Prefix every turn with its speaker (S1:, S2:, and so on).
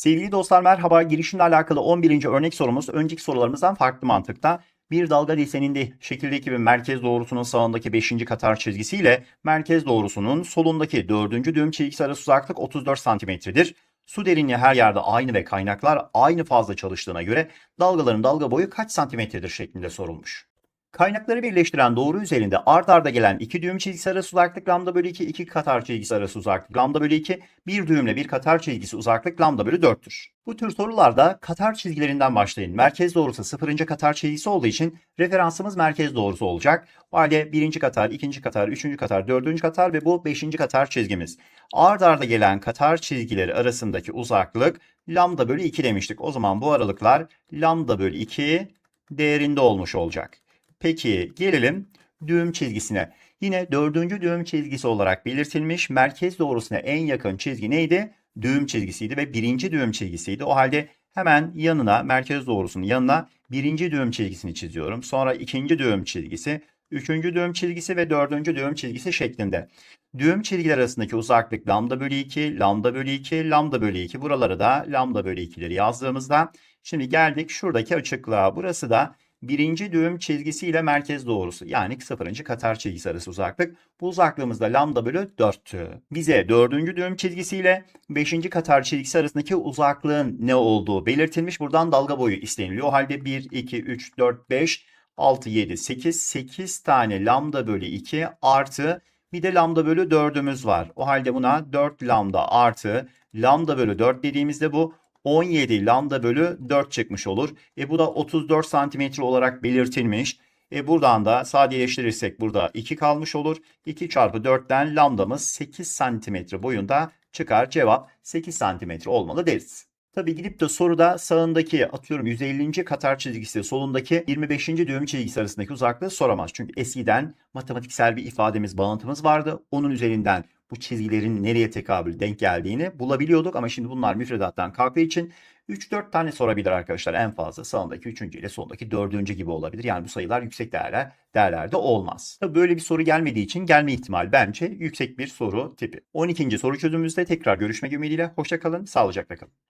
S1: Sevgili dostlar merhaba. Girişimle alakalı 11. örnek sorumuz önceki sorularımızdan farklı mantıkta. Bir dalga deseninde şekildeki bir merkez doğrusunun sağındaki 5. katar çizgisiyle merkez doğrusunun solundaki 4. düğüm çizgisi arası uzaklık 34 santimetredir. Su derinliği her yerde aynı ve kaynaklar aynı fazla çalıştığına göre dalgaların dalga boyu kaç santimetredir şeklinde sorulmuş. Kaynakları birleştiren doğru üzerinde art arda gelen iki düğüm çizgisi arası uzaklık lambda bölü 2, iki katar çizgisi arası uzaklık lambda bölü 2, bir düğümle bir katar çizgisi uzaklık lambda bölü 4'tür. Bu tür sorularda katar çizgilerinden başlayın. Merkez doğrusu sıfırıncı katar çizgisi olduğu için referansımız merkez doğrusu olacak. O halde birinci katar, ikinci katar, üçüncü katar, dördüncü katar ve bu beşinci katar çizgimiz. Ard arda gelen katar çizgileri arasındaki uzaklık lambda bölü 2 demiştik. O zaman bu aralıklar lambda bölü 2 değerinde olmuş olacak. Peki gelelim düğüm çizgisine. Yine dördüncü düğüm çizgisi olarak belirtilmiş merkez doğrusuna en yakın çizgi neydi? Düğüm çizgisiydi ve birinci düğüm çizgisiydi. O halde hemen yanına merkez doğrusunun yanına birinci düğüm çizgisini çiziyorum. Sonra ikinci düğüm çizgisi, üçüncü düğüm çizgisi ve dördüncü düğüm çizgisi şeklinde. Düğüm çizgiler arasındaki uzaklık lambda bölü 2, lambda bölü 2, lambda bölü 2. Buraları da lambda bölü 2'leri yazdığımızda şimdi geldik şuradaki açıklığa. Burası da birinci düğüm çizgisi ile merkez doğrusu yani sıfırıncı katar çizgisi arası uzaklık. Bu uzaklığımız da lambda bölü 4'tü. Bize dördüncü düğüm çizgisi ile beşinci katar çizgisi arasındaki uzaklığın ne olduğu belirtilmiş. Buradan dalga boyu isteniliyor. O halde 1, 2, 3, 4, 5, 6, 7, 8, 8 tane lambda bölü 2 artı bir de lambda bölü 4'ümüz var. O halde buna 4 lambda artı lambda bölü 4 dediğimizde bu 17 lambda bölü 4 çıkmış olur. E bu da 34 santimetre olarak belirtilmiş. E buradan da sadeleştirirsek burada 2 kalmış olur. 2 çarpı 4'ten lambdamız 8 santimetre boyunda çıkar. Cevap 8 santimetre olmalı deriz. Tabi gidip de soruda sağındaki atıyorum 150. katar çizgisi solundaki 25. düğüm çizgisi arasındaki uzaklığı soramaz. Çünkü eskiden matematiksel bir ifademiz, bağıntımız vardı. Onun üzerinden bu çizgilerin nereye tekabül denk geldiğini bulabiliyorduk ama şimdi bunlar müfredattan kalktığı için 3-4 tane sorabilir arkadaşlar en fazla. Sağındaki 3. ile sondaki 4. gibi olabilir. Yani bu sayılar yüksek değerler değerlerde olmaz. Tabii böyle bir soru gelmediği için gelme ihtimal bence yüksek bir soru tipi. 12. soru çözümümüzde tekrar görüşmek ümidiyle. Hoşçakalın, sağlıcakla kalın.